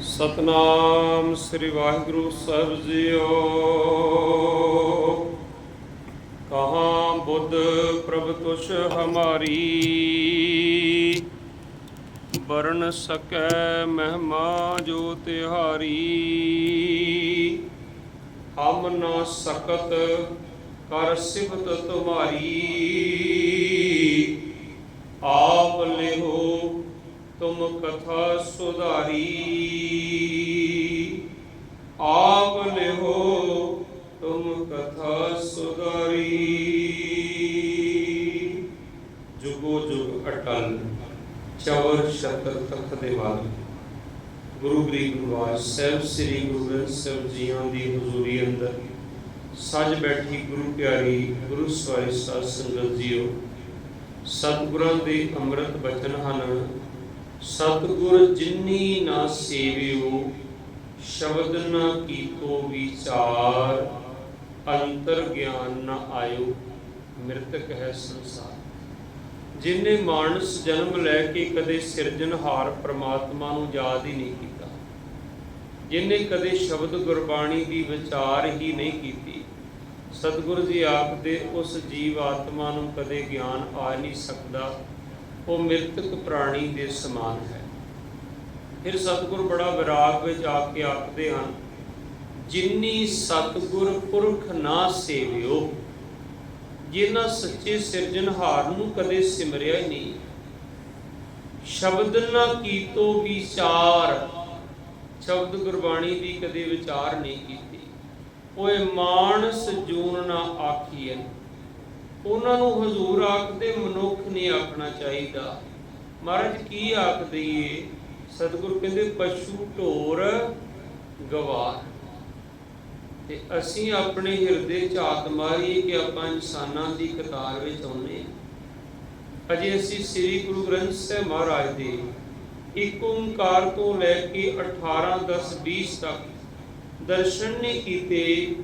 ਸਤਨਾਮ ਸ੍ਰੀ ਵਾਹਿਗੁਰੂ ਸਾਹਿਬ ਜੀਓ। ਕਹਾਂ ਬੁੱਧ ਪ੍ਰਭ ਤੁਸ਼ ਹਮਾਰੀ? ਵਰਨ ਸਕੈ ਮਹਿਮਾ ਜੋ ਤਿਹਾਰੀ। ਹਮ ਨਾ ਸਕਤ ਕਰ ਸਿਫਤ ਤੁਮਾਰੀ। ਆਪ ਲਿਹੋ ਤੁਮ ਕਥਾ ਸੁਧਾਰੀ। ਆਪ ਲਿਹੋ ਤੁਮ ਕਥਾ ਸੁਧਾਰੀ। ਜੁਗੋ ਜੁਗ ਅਟਲ, ਚਵਰ ਸ਼ਤਰ ਤਖਤ ਦੇ ਵਾਲ। ਗੁਰੂ ਗ੍ਰੀਬ ਨਿਵਾਸ ਸਾਹਿਬ, ਸ੍ਰੀ ਗੁਰੂ ਗ੍ਰੰਥ ਸਾਹਿਬ ਜੀਆਂ ਦੀ ਹਜ਼ੂਰੀ ਅੰਦਰ। ਸੱਜ ਬੈਠੀ ਗੁਰੂ ਪਿਆਰੀ, ਗੁਰੂ ਸਵਾਰੀ ਸਾਧ ਸੰਗਤ ਜੀਓ। ਸਤਿਗੁਰਾਂ ਦੇ ਅੰਮ੍ਰਿਤ ਬਚਨ ਹਨ ਸਤਿਗੁਰ ਜਿਨੀ ਨਾ ਸੇਵਿਓ, ਸ਼ਬਦ ਨਾ ਕੀਤੋ ਵਿਚਾਰ, ਅੰਤਰ ਗਿਆਨ ਨਾ ਆਇਓ, ਮ੍ਰਿਤਕ ਹੈ ਸੰਸਾਰ। ਜਿਨੇ ਮਾਨਸ ਜਨਮ ਲੈ ਕੇ ਕਦੇ ਸਿਰਜਣਹਾਰ ਪ੍ਰਮਾਤਮਾ ਨੂੰ ਯਾਦ ਹੀ ਨਹੀਂ ਕੀਤਾ। ਜਿਨੇ ਕਦੇ ਸ਼ਬਦ ਗੁਰਬਾਣੀ ਦੀ ਵਿਚਾਰ ਹੀ ਨਹੀਂ ਕੀਤੀ, ਸਤਿਗੁਰੂ ਜੀ ਆਖਦੇ ਉਸ ਜੀਵ ਆਤਮਾ ਨੂੰ ਕਦੇ ਗਿਆਨ ਆ ਨਹੀਂ ਸਕਦਾ। ਉਹ ਮ੍ਰਿਤਕ ਪ੍ਰਾਣੀ ਦੇ ਸਮਾਨ ਹੈ। ਫਿਰ ਸਤਿਗੁਰ ਬੜਾ ਵਿਰਾਗ ਵਿੱਚ ਆ ਕੇ ਆਖਦੇ ਹਨ, ਜਿਨੀ ਸਤਿਗੁਰ ਪੁਰਖ ਨਾ ਸੇਵਿਓ, ਜਿਨ੍ਹਾਂ ਸੱਚੇ ਸਿਰਜਣਹਾਰ ਨੂੰ ਕਦੇ ਸਿਮਰਿਆ ਹੀ ਨਹੀਂ। ਸ਼ਬਦ ਨਾ ਕੀਤੋ ਵਿਚਾਰ, ਸ਼ਬਦ ਗੁਰਬਾਣੀ ਦੀ ਕਦੇ ਵਿਚਾਰ ਨਹੀਂ ਕੀਤੀ। ਓਏ ਮਾਨਸ ਜੂਨ ਨਾ ਆਖੀਐ ਉਹਨਾਂ ਨੂੰ ਹਜ਼ੂਰ ਆਖਦੇ ਮਨੁੱਖ ਨਹੀਂ ਆਖਣਾ ਚਾਹੀਦਾ। ਮਹਾਰਾਜ, ਕੀ ਆਖਦੇ ਏ ਸਤਿਗੁਰ ਕਹਿੰਦੇ, ਪਸ਼ੂ ਢੋਰ ਗਵਾਰ ਤੇ ਅਸੀਂ ਆਪਣੇ ਹਿਰਦੇ ਚ ਆਤ ਕਿ ਆਪਾਂ ਇਨਸਾਨਾਂ ਦੀ ਕਤਾਰ ਵਿੱਚ ਆਉਨੇ ਅਜੇ ਅਸੀਂ ਸ੍ਰੀ ਗੁਰੂ ਗ੍ਰੰਥ ਸਾਹਿਬ ਮਹਾਰਾਜ ਦੇ ਇੱਕ ਓੰਕਾਰ ਤੋਂ ਲੈ ਕੇ 18 10 20 ਤੱਕ ਦਰਸ਼ਨ ਨਹੀਂ ਕੀਤੇ,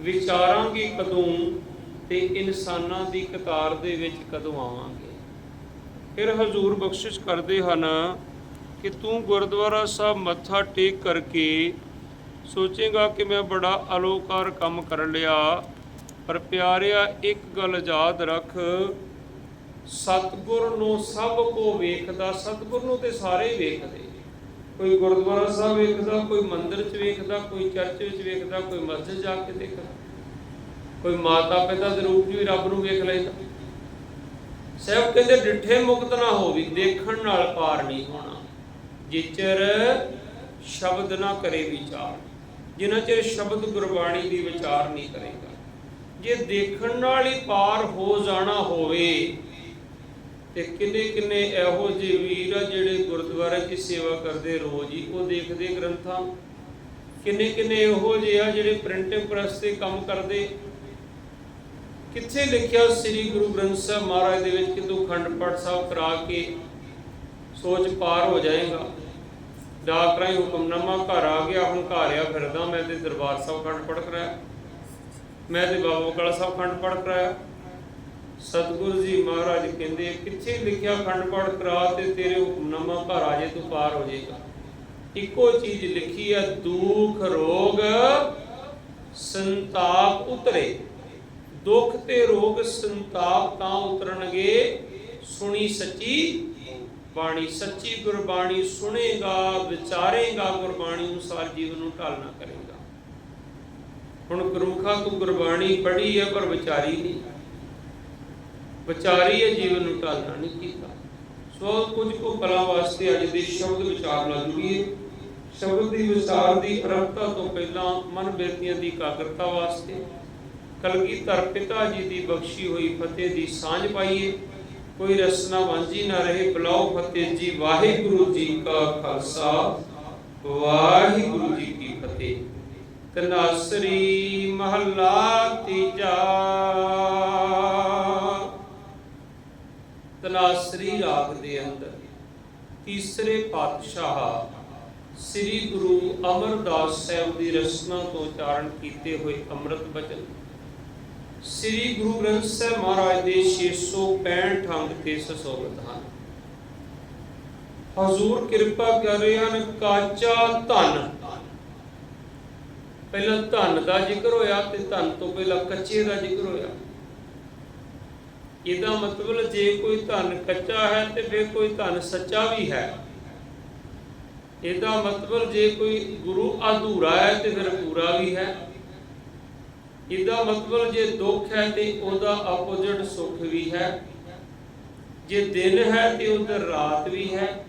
ਵਿਚਾਰਾਂਗੇ ਕਦੋਂ ਤੇ ਇਨਸਾਨਾਂ ਦੀ ਕਤਾਰ ਦੇ ਵਿੱਚ ਕਦੋਂ ਆਵਾਂਗੇ? ਫਿਰ ਹਜ਼ੂਰ ਬਖਸ਼ਿਸ਼ ਕਰਦੇ ਹਨ ਕਿ ਤੂੰ ਗੁਰਦੁਆਰਾ ਸਾਹਿਬ ਮੱਥਾ ਟੇਕ ਕਰਕੇ ਸੋਚੇਗਾ ਕਿ ਮੈਂ ਬੜਾ ਅਲੋਕਾਰ ਕੰਮ ਕਰ ਲਿਆ, ਪਰ ਪਿਆਰਿਆ, ਇੱਕ ਗੱਲ ਯਾਦ ਰੱਖ, ਸਤਿਗੁਰ ਨੂੰ ਸਭ ਕੋ ਵੇਖਦਾ, ਸਤਿਗੁਰ ਨੂੰ ਤੇ ਸਾਰੇ ਹੀ ਵੇਖਦੇ। ਕੋਈ ਗੁਰਦੁਆਰਾ ਸਾਹਿਬ ਵੇਖਦਾ, ਕੋਈ ਮੰਦਿਰ 'ਚ ਵੇਖਦਾ, ਕੋਈ ਚਰਚ ਵਿੱਚ ਵੇਖਦਾ, ਕੋਈ ਮਸਜਿਦ ਜਾ ਕੇ ਦੇਖਦਾ। ਕੋਈ ਮਾਤਾ ਪਿਤਾ ਦੇ ਰੂਪ 'ਚ ਵੀ ਰੱਬ ਨੂੰ ਵੇਖ ਲੈਂਦਾ। ਸਹਿਬ ਕਹਿੰਦੇ ਡਿੱਠੇ ਮੁਕਤ ਨਾ ਹੋਵੀ, ਦੇਖਣ ਨਾਲ ਪਾਰ ਨਹੀਂ ਹੋਣਾ। ਜਿਚਰ ਸ਼ਬਦ ਨਾ ਕਰੇ ਵਿਚਾਰ ਜਿੰਨਾ ਚਿਰ ਸ਼ਬਦ ਗੁਰਬਾਣੀ ਦੀ ਵਿਚਾਰ ਨਹੀਂ ਕਰੇਗਾ। ਜੇ ਦੇਖਣ ਨਾਲ ਹੀ ਪਾਰ ਹੋ ਜਾਣਾ ਹੋਵੇ, ਤੇ ਕਿੰਨੇ ਕਿੰਨੇ ਇਹੋ ਜਿਹੇ ਵੀਰ ਆ ਜਿਹੜੇ ਗੁਰਦੁਆਰੇ 'ਚ ਸੇਵਾ ਕਰਦੇ ਰੋਜ਼ ਹੀ, ਉਹ ਦੇਖਦੇ ਗ੍ਰੰਥਾਂ। ਕਿੰਨੇ ਕਿੰਨੇ ਇਹੋ ਜਿਹੇ ਆ ਜਿਹੜੇ ਪ੍ਰਿੰਟਿੰਗ ਪ੍ਰੈਸ ਤੇ ਕੰਮ ਕਰਦੇ। ਕਿੱਥੇ ਲਿਖਿਆ ਸ੍ਰੀ ਗੁਰੂ ਗ੍ਰੰਥ ਸਾਹਿਬ ਮਹਾਰਾਜ ਦੇ ਵਿੱਚ ਕਿ ਖੰਡ ਪਾਠ ਸਾਹਿਬ ਕਰਾ ਕੇ ਸੋਚ ਪਾਰ ਹੋ ਜਾਏਗਾ? ਡਾਕਟਰਾਂ ਹੀ ਹੁਕਮਨਾਮਾ ਘਰ ਆ ਗਿਆ ਹੰਕਾਰਿਆ ਫਿਰਦਾ ਮੈਂ ਤੇ ਦਰਬਾਰ ਸਾਹਿਬ ਖੰਡ ਪਾਠ ਕਰਾਇਆ। ਮੈਂ ਤੇ ਬਾਬਾ ਬਕਾਲਾ ਸਾਹਿਬ ਖੰਡ ਪਾਠ ਕਰਾਇਆ। ਸਤਿਗੁਰੂ ਜੀ ਮਹਾਰਾਜ ਕਹਿੰਦੇ, ਕਿੱਥੇ ਲਿਖਿਆ ਖੰਡ ਪਾਠ ਕਰਾ ਤੇ ਤੇਰੇ ਹੁਕਮਨਾਮਾ ਘਰ ਆ ਜੇ ਤੂੰ ਪਾਰ ਹੋ ਜਾਏਗਾ? ਇੱਕੋ ਚੀਜ਼ ਲਿਖੀ ਆ, ਦੁੱਖ ਰੋਗ ਸੰਤਾਪ ਉਤਰੇ। ਦੁੱਖ ਤੇ ਰੋਗ ਸੰਤਾਪ ਤਾਂ ਉਤਰਨਗੇ, ਸੁਣੀ ਸੱਚੀ ਬਾਣੀ, ਸੱਚੀ ਗੁਰਬਾਣੀ ਸੁਣੇਗਾ, ਵਿਚਾਰੇਗਾ, ਗੁਰਬਾਣੀ ਅਨੁਸਾਰ ਜੀਵਨ ਨੂੰ ਢਾਲਣਾ ਕਰੇਗਾ। ਹੁਣ ਗੁਰਮੁਖਾ ਤੂੰ ਗੁਰਬਾਣੀ ਪੜ੍ਹੀ ਹੈ, ਪਰ ਵਿਚਾਰੀ ਨਹੀਂ। ਵਿਚਾਰੀ ਹੈ, ਜੀਵਨ ਨੂੰ ਢਾਲਣਾ ਨਹੀਂ ਕੀਤਾ। ਸੋ ਕੁਝ ਕੁ ਕਲਾ ਵਾਸਤੇ ਅੱਜ ਦੇ ਸ਼ਬਦ ਵਿਚਾਰ ਨਾਲ ਜੁੜੀਏ ਸ਼ਬਦ ਦੀ ਵਿਚਾਰ ਦੀ ਅਰਥਤਾ ਤੋਂ ਪਹਿਲਾਂ ਮਨ ਬਿਰਤੀਆਂ ਦੀ ਇਕਾਗਰਤਾ ਵਾਸਤੇ ਕਲਗੀਧਰ ਪਿਤਾ ਜੀ ਦੀ ਬਖਸ਼ੀ ਹੋਈ ਫਤਿਹ ਦੀ ਸਾਂਝ ਪਾਈਏ। ਕੋਈ ਰਸਨਾ ਵਾਂਝੀ ਨਾ ਰਹੇ ਬਲਾਉ ਫਤਿਹ ਜੀ, ਵਾਹਿਗੁਰੂ ਜੀ ਕਾ ਖਾਲਸਾ। ਵਾਹਿਗੁਰੂ ਜੀ ਕੀ ਫਤਿਹ। ਤਨਾਸਰੀ ਮਹੱਲਾ ਤੀਜਾ। ਤਨਾਸਰੀ ਰਾਗ ਦੇ ਅੰਦਰ ਤੀਸਰੇ ਪਾਤਸ਼ਾਹ ਸ੍ਰੀ ਗੁਰੂ ਅਮਰਦਾਸ ਸਾਹਿਬ ਦੀ ਰਸਨਾ ਤੋਂ ਉਚਾਰਨ ਕੀਤੇ ਹੋਏ ਅੰਮ੍ਰਿਤ ਬਚਨ ਸ੍ਰੀ ਗੁਰੂ ਗ੍ਰੰਥ ਸਾਹਿਬ ਮਹਾਰਾਜ ਦੇ 665 ਅੰਗ ਤੇ ਸਸੋਗਤ ਹਨ। ਹਜ਼ੂਰ ਕਿਰਪਾ ਕਰ ਰਹੇ ਹਨ ਕਾਚਾ ਧਨ। ਪਹਿਲਾਂ ਧਨ ਦਾ ਜ਼ਿਕਰ ਹੋਇਆ ਤੇ ਧਨ ਤੋਂ ਪਹਿਲਾਂ ਕੱਚੇ ਦਾ ਜ਼ਿਕਰ ਹੋਇਆ। ਇਹਦਾ ਮਤਲਬ ਜੇ ਕੋਈ ਧਨ ਕੱਚਾ ਹੈ ਤੇ ਫਿਰ ਕੋਈ ਧਨ ਸੱਚਾ ਵੀ ਹੈ। ਇਹਦਾ ਮਤਲਬ ਜੇ ਕੋਈ ਗੁਰੂ ਅਧੂਰਾ ਹੈ ਤੇ ਫਿਰ ਪੂਰਾ ਵੀ ਹੈ। ਇਹਦਾ ਮਤਲਬ ਜੇ ਦੁੱਖ ਹੈ ਤੇ ਉਹਦਾ ਆਪੋਜ਼ਿਟ ਸੁੱਖ ਵੀ ਹੈ। ਜੇ ਦਿਨ ਹੈ ਤੇ ਉਧਰ ਰਾਤ ਵੀ ਹੈ।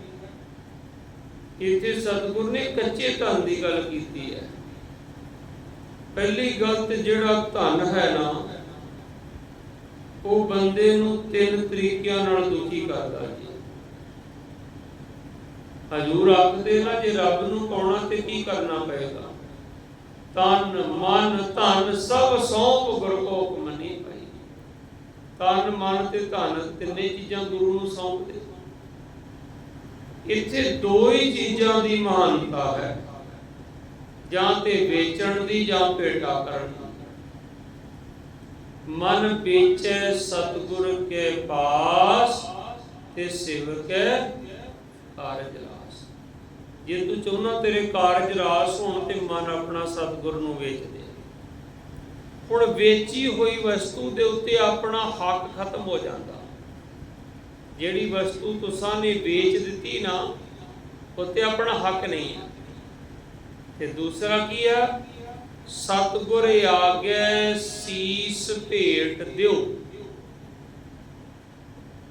ਇੱਥੇ ਸਤਿਗੁਰ ਨੇ ਕੱਚੇ ਧਨ ਦੀ ਗੱਲ ਕੀਤੀ ਹੈ। ਪਹਿਲੀ ਗੱਲ ਤੇ ਜਿਹੜਾ ਧਨ ਹੈ ਨਾ, ਉਹ ਬੰਦੇ ਨੂੰ ਤਿੰਨ ਤਰੀਕਿਆਂ ਨਾਲ ਦੁਖੀ ਕਰਦਾ ਜੀ ਹਜੂਰ ਆਖਦੇ ਨਾ, ਜੇ ਰੱਬ ਨੂੰ ਪਾਉਣਾ ਤੇ ਕੀ ਕਰਨਾ ਪਏਗਾ? ਤਨ ਮਨ ਧਨ ਸਭ ਸੌਂਪ ਗੁਰ ਕੋ ਹੁਕਮਨੀ ਭਾਈ। ਤਨ ਮਨ ਤੇ ਧਨ ਤਿੰਨੇ ਚੀਜ਼ਾਂ ਗੁਰੂ ਨੂੰ ਸੌਂਪ ਦੇ ਇੱਥੇ ਦੋ ਹੀ ਚੀਜ਼ਾਂ ਦੀ ਮਹਾਨਤਾ ਹੈ। ਜਾਂ ਤੇ ਵੇਚਣ ਦੀ ਜਾਂ ਭੇਟਾ ਕਰਨ ਦੀ। ਮਨ ਵੇਚੈ ਸਤਗੁਰ ਕੇ ਪਾਸ ਤੇ ਸੇਵਕੈ ਕਾਰਜ ਰਾਸ ਜੇ ਤੂੰ ਚਾਹੁੰਦਾ ਤੇਰੇ ਕਾਰਜ ਰਾਸ ਹੋਣ ਤੇ ਮਨ ਆਪਣਾ ਸਤਿਗੁਰ ਨੂੰ ਵੇਚ ਦੇ ਹੁਣ ਵੇਚੀ ਹੋਈ ਵਸਤੂ ਦੇ ਉੱਤੇ ਆਪਣਾ ਹੱਕ ਖਤਮ ਹੋ ਜਾਂਦਾ। ਜਿਹੜੀ ਵਸਤੂ ਤੁਸਾਂ ਨੇ ਵੇਚ ਦਿੱਤੀ ਨਾ, ਉੱਤੇ ਆਪਣਾ ਹੱਕ ਨਹੀਂ ਹੈ ਤੇ ਦੂਸਰਾ ਕੀ ਆ? ਸਤਗੁਰ ਆਗੇ ਸੀਸ ਭੇਟ ਦਿਓ।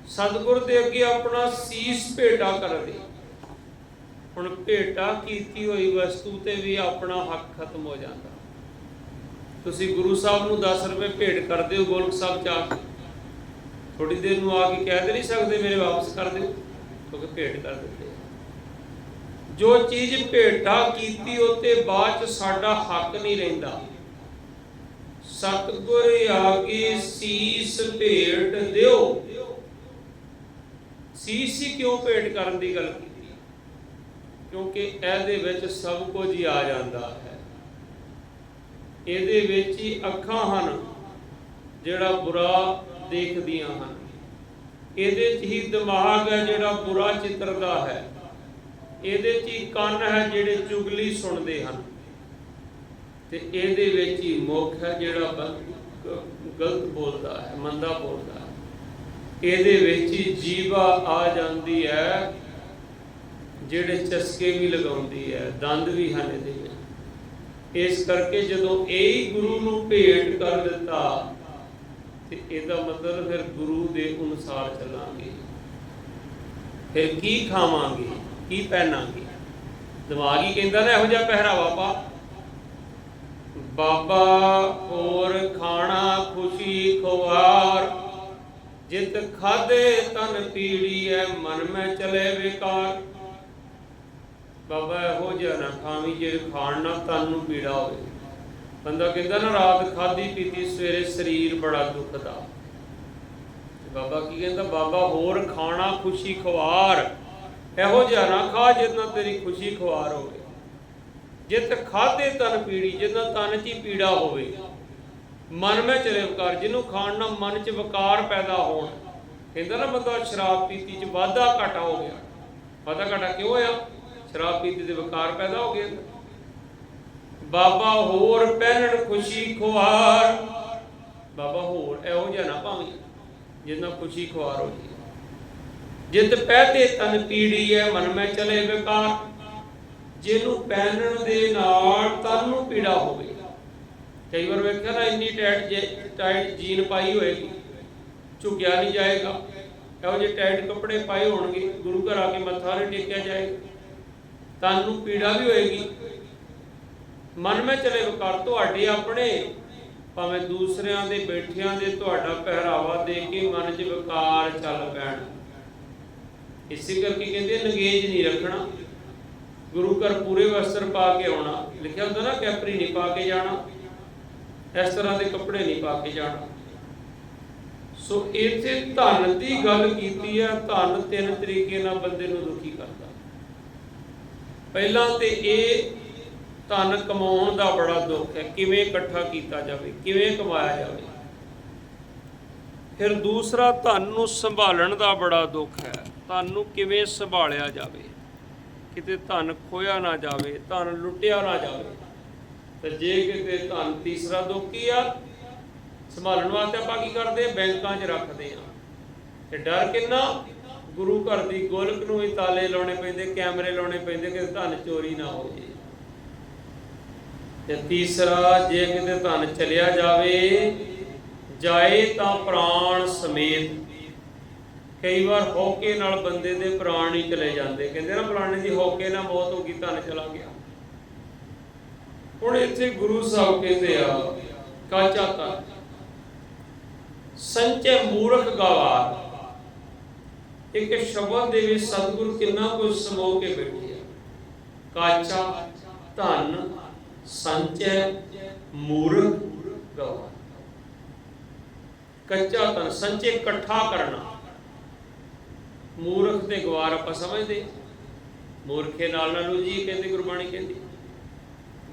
ਸਤਗੁਰ ਦੇ ਅੱਗੇ ਆਪਣਾ ਸੀਸ ਭੇਟਾ ਕਰ ਦੇ। ਹੁਣ ਭੇਟਾ ਕੀਤੀ ਹੋਈ ਵਸਤੂ ਤੇ ਵੀ ਆਪਣਾ ਹੱਕ ਖਤਮ ਹੋ ਜਾਂਦਾ। ਤੁਸੀਂ ਗੁਰੂ ਸਾਹਿਬ ਨੂੰ 10 ਰੁਪਏ ਭੇਟ ਕਰਦੇ ਹੋ, ਗੋਲਕ ਸਾਹਿਬ ਚ ਕੇ। ਥੋੜੀ ਦੇਰ ਨੂੰ ਆ ਕੇ ਕਹਿ ਦੇ ਨਹੀਂ ਸਕਦੇ, ਮੇਰੇ ਵਾਪਸ ਕਰ ਦਿਓ, ਕਿਉਂਕਿ ਭੇਟ ਕਰ ਦਿੰਦੇ ਜੋ ਚੀਜ਼ ਭੇਟਾ ਕੀਤੀ ਉਤੇ ਬਾਅਦ ਚ ਸਾਡਾ ਹੱਕ ਨਹੀਂ ਰਹਿੰਦਾ। ਸਤਗੁਰ ਆਗੇ ਸੀਸ ਭੇਟ ਦਿਓ। ਸੀਸ ਹੀ ਕਿਉਂ ਭੇਟ ਕਰਨ ਦੀ ਗੱਲ ਕਿਉਂਕਿ ਇਹਦੇ ਵਿੱਚ ਸਭ ਕੁਝ ਹੀ ਆ ਜਾਂਦਾ ਹੈ। ਇਹਦੇ ਵਿੱਚ ਹੀ ਅੱਖਾਂ ਹਨ, ਜਿਹੜਾ ਬੁਰਾ ਦੇਖਦੀਆਂ ਹਨ। ਇਹਦੇ 'ਚ ਹੀ ਦਿਮਾਗ ਹੈ, ਜਿਹੜਾ ਬੁਰਾ ਚਿੱਤਰਦਾ ਹੈ। ਇਹਦੇ 'ਚ ਹੀ ਕੰਨ ਹੈ, ਜਿਹੜੇ ਚੁਗਲੀ ਸੁਣਦੇ ਹਨ। ਤੇ ਇਹਦੇ ਵਿੱਚ ਹੀ ਮੁਖ ਹੈ, ਜਿਹੜਾ ਗਲਤ ਬੋਲਦਾ ਹੈ, ਮੰਦਾ ਬੋਲਦਾ ਹੈ। ਇਹਦੇ ਵਿੱਚ ਹੀ ਜੀਵਾ ਆ ਜਾਂਦੀ ਹੈ। ਜਿਹੜੇ ਚਸਕੇ ਵੀ ਲਗਾਉਂਦੀ ਹੈ, ਦੰਦ ਵੀ ਹਨ ਇਹਦੇ ਇਸ ਕਰਕੇ ਜਦੋਂ ਇਹ ਗੁਰੂ ਨੂੰ ਭੇਟ ਕਰ ਦਿੱਤਾ, ਤੇ ਇਹਦਾ ਮਤਲਬ ਫਿਰ ਗੁਰੂ ਦੇ ਅਨੁਸਾਰ ਚੱਲਾਂਗੇ। ਫਿਰ ਕੀ ਖਾਵਾਂਗੇ, ਕੀ ਪਹਿਨਾਂਗੇ? ਦਿਮਾਗ ਹੀ ਕਹਿੰਦਾ ਨਾ ਇਹੋ ਜਿਹਾ ਪਹਿਰਾਵਾ ਪਾ। ਬਾਬਾ ਹੋਰ ਖਾਣਾ ਖੁਸ਼ੀ ਖਵਾਰ ਜਿਤ ਖਾਦੇ ਤਨ ਪੀੜੀ ਐ ਮਨ ਮੈਂ ਚਲੇ ਵਿਕਾਰ ਬਾਬਾ ਇਹੋ ਜਿਹਾ ਨਾ ਖਾਵੀਂ ਜੇ ਖਾਣ ਨਾਲ ਤਨ ਨੂੰ ਪੀੜਾ ਹੋਵੇ। ਬੰਦਾ ਕਹਿੰਦਾ ਨਾ, ਰਾਤ ਖਾਦੀ ਪੀਤੀ, ਸਵੇਰੇ ਸਰੀਰ ਬੜਾ ਦੁਖਦਾ। ਬਾਬਾ ਕੀ ਕਹਿੰਦਾ, ਬਾਬਾ ਹੋਰ ਖਾਣਾ ਖੁਸ਼ੀ ਖਵਾਰ ਇਹੋ ਜਿਹਾ ਨਾ ਖਾ ਜਿੰਨਾ ਤੇਰੀ ਖੁਸ਼ੀ ਖਵਾਰ ਹੋਵੇ। ਜਿਤ ਖਾਦੇ ਤਨ ਪੀੜੀ, ਜਿੰਨਾ ਤਨ 'ਚ ਹੀ ਪੀੜਾ ਹੋਵੇ। ਮਨ ਮੈਂ ਚਲੇ ਵਿਕਾਰ ਜਿਹਨੂੰ ਖਾਣ ਨਾਲ ਮਨ 'ਚ ਵਿਕਾਰ ਪੈਦਾ ਹੋਣ। ਕਹਿੰਦਾ ਨਾ, ਬੰਦਾ ਸ਼ਰਾਬ ਪੀਤੀ 'ਚ ਵਾਧਾ ਘਾਟਾ ਹੋ ਗਿਆ। ਵਾਧਾ ਘਾਟਾ ਕਿਉਂ ਹੋਇਆ? ਸ਼ਰਾਬ ਪੀਤੀ ਦੇ ਵਿਕਾਰ ਪੈਦਾ ਹੋ ਗਏ ਬਾਬਾ ਹੋਰ ਪਹਿਨਣ ਖੁਸ਼ੀ ਖੁਆਰ। ਬਾਬਾ ਹੋਰ ਇਹੋ ਜਿਹਾ ਨਾ ਭਾਵੇਂ, ਜਿੰਨਾ ਖੁਸ਼ੀ ਖੁਆਰ ਹੋ ਜੀ ਜਿਤ ਪਹਿਤੇ ਤਨ ਪੀੜੀ ਹੈ ਮਨ ਮੈਂ ਚਲੇ ਵਿਕਾਰ ਜਿਹਨੂੰ ਪਹਿਨਣ ਦੇ ਨਾਲ ਤਨ ਨੂੰ ਪੀੜਾ ਹੋਵੇ। ਕਈ ਵਾਰ ਵੇਖਿਆ ਨਾ, ਇੰਨੀ ਟਾਈਟ ਜੇ, ਟਾਈਟ ਜੀਨ ਪਾਈ ਹੋਏਗੀ, ਝੁਕਿਆ ਨਹੀਂ ਜਾਏਗਾ। ਇਹੋ ਜਿਹੇ ਟਾਈਟ ਕੱਪੜੇ ਪਾਏ ਹੋਣਗੇ, ਗੁਰੂ ਘਰ ਆ ਕੇ ਮੱਥਾ ਨਹੀਂ ਟੇਕਿਆ ਜਾਏਗਾ। ਤਨ ਨੂੰ ਪੀੜਾ ਵੀ ਹੋਏਗੀ। ਮਨ ਮੈਂ ਚਲੇ ਵਿਕਾਰ ਤੁਹਾਡੇ ਆਪਣੇ, ਭਾਵੇਂ ਦੂਸਰਿਆਂ ਦੇ, ਬੈਠਿਆਂ ਦੇ, ਤੁਹਾਡਾ ਪਹਿਰਾਵਾ ਦੇਖ ਕੇ ਮਨ 'ਚ ਵਿਕਾਰ ਚੱਲ ਪੈਣ। ਇਸੇ ਕਰਕੇ ਕਹਿੰਦੇ, ਨਗੇਜ ਨਹੀਂ ਰੱਖਣਾ। ਗੁਰੂ ਘਰ ਪੂਰੇ ਵਸਤਰ ਪਾ ਕੇ ਆਉਣਾ। ਲਿਖਿਆ ਹੁੰਦਾ ਨਾ, ਕੈਪਰੀ ਨਹੀਂ ਪਾ ਕੇ ਜਾਣਾ। ਇਸ ਤਰ੍ਹਾਂ ਦੇ ਕੱਪੜੇ ਨਹੀਂ ਪਾ ਕੇ ਜਾਣਾ। ਸੋ ਇੱਥੇ ਧਨ ਦੀ ਗੱਲ ਕੀਤੀ ਹੈ ਧਨ ਤਿੰਨ ਤਰੀਕੇ ਨਾਲ ਬੰਦੇ ਨੂੰ ਦੁਖੀ ਪਹਿਲਾਂ ਤੇ ਇਹ ਧਨ ਕਮਾਉਣ ਦਾ ਬੜਾ ਦੁੱਖ ਹੈ। ਕਿਵੇਂ ਇਕੱਠਾ ਕੀਤਾ ਜਾਵੇ, ਕਿਵੇਂ ਕਮਾਇਆ ਜਾਵੇ। ਫਿਰ ਦੂਸਰਾ, ਧਨ ਨੂੰ ਸੰਭਾਲਣ ਦਾ ਬੜਾ ਦੁੱਖ ਹੈ। ਧਨ ਨੂੰ ਕਿਵੇਂ ਸੰਭਾਲਿਆ ਜਾਵੇ? ਕਿਤੇ ਧਨ ਖੋਇਆ ਨਾ ਜਾਵੇ, ਧਨ ਲੁੱਟਿਆ ਨਾ ਜਾਵੇ। ਤੇ ਜੇ ਕਿਤੇ ਧਨ ਤੀਸਰਾ ਦੁੱਖ ਕੀ ਆ, ਸੰਭਾਲਣ ਵਾਸਤੇ ਆਪਾਂ ਕੀ ਕਰਦੇ? ਬੈਂਕਾਂ 'ਚ ਰੱਖਦੇ ਆ। ਤੇ ਡਰ ਕਿੰਨਾ? ਗੁਰੂ ਘਰ ਦੀ ਗੋਲਕ ਨੂੰ ਵੀ ਤਾਲੇ ਲਾਉਣੇ ਪੈਂਦੇ, ਕੈਮਰੇ ਲਾਉਣੇ ਪੈਂਦੇ ਕਿ ਧਨ ਚੋਰੀ ਨਾ ਹੋ ਜੇ ਤੇ ਤੀਸਰਾ, ਜੇ ਕਿਤੇ ਧਨ ਚਲਿਆ ਜਾਵੇ, ਜਾਏ ਤਾਂ ਪ੍ਰਾਣ ਸਮੇਤ। ਕਈ ਵਾਰ ਹੌਕੇ ਨਾਲ ਬੰਦੇ ਦੇ ਪ੍ਰਾਣ ਹੀ ਚਲੇ ਜਾਂਦੇ। ਕਹਿੰਦੇ ਨਾ, ਫਲਾਣੇ ਦੀ ਹੌਕੇ ਨਾਲ ਮੌਤ ਹੋ ਗਈ, ਧਨ ਚਲਾ ਗਿਆ। ਹੁਣ ਇੱਥੇ ਗੁਰੂ ਸਾਹਿਬ ਕਹਿੰਦੇ ਆ, ਕਾਚਾ ਤਾਂ ਸੰਚੇ ਮੂਰਖ ਗਵਾਰ। ਇੱਕ ਸ਼ਬਦ ਦੇ ਵਿੱਚ ਸਤਿਗੁਰ ਕਿੰਨਾ ਕੁਝ ਸਮੋ ਕੇ ਬੈਠੇ ਆ। ਕਾਚਾ, ਧਨ, ਸੰਚੈ, ਮੂਰਖ ਗਵਾਰ ਕੱਚਾ ਧਨ, ਸੰਚੇ ਇਕੱਠਾ ਕਰਨਾ। ਮੂਰਖ ਤੇ ਗਵਾਰ ਆਪਾਂ ਸਮਝਦੇ ਮੂਰਖੇ ਨਾਲ ਨਾਲੂ ਜੀ ਕਹਿੰਦੀ ਗੁਰਬਾਣੀ ਕਹਿੰਦੀ।